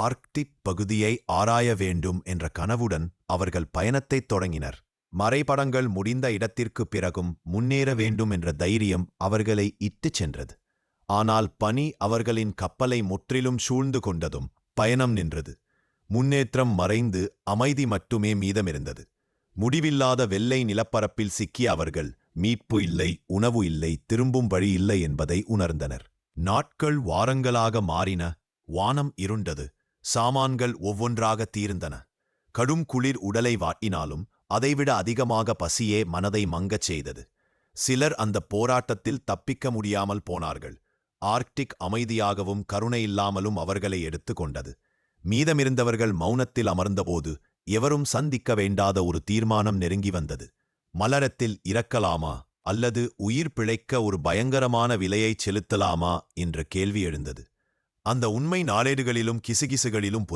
Arctic பகுதியை ஆராய வேண்டும் என்ற கனவுடன் அவர்கள் பயணத்தைத் தொடங்கினர். மறைபடங்கள் முடிந்த இடத்திற்குப் பிறகும் முன்னேற வேண்டும் என்ற தைரியம் அவர்களை இட்டுச் சென்றது. ஆனால் பனி அவர்களின் கப்பலை முற்றிலும் சூழ்ந்து கொண்டதும் பயணம் நின்றது. முன்னேற்றம் மறைந்து அமைதி மட்டுமே மீதமிருந்தது. முடிவில்லாத வெள்ளை நிலப்பரப்பில் சிக்கிய அவர்கள் மீட்பு இல்லை உணவு இல்லை திரும்பும் வழி இல்லை என்பதை உணர்ந்தனர். நாட்கள் வாரங்களாக மாறின. வானம் இருண்டது. சாமான்கள் ஒவ்வொன்றாக தீர்ந்தன. கடும் குளிர் உடலை வாட்டினாலும் அதைவிட அதிகமாக பசியே மனதை மங்கச் செய்தது. சிலர் அந்த போராட்டத்தில் தப்பிக்க முடியாமல் போனார்கள். ஆர்க்டிக் அமைதியாகவும் கருணை இல்லாமலும் அவர்களை எடுத்துக்கொண்டது மீதமிருந்தவர்கள் மௌனத்தில் அமர்ந்தபோது எவரும் சந்திக்க வேண்டாத ஒரு தீர்மானம் நெருங்கி வந்தது. மலரத்தில் இறக்கலாமா? அல்லது உயிர் பிழைக்க ஒரு பயங்கரமான விலையைச் செலுத்தலாமா? என்ற கேள்வி எழுந்தது. அந்த உண்மை நாளேடுகளிலும் கிசுகிசுகளிலும்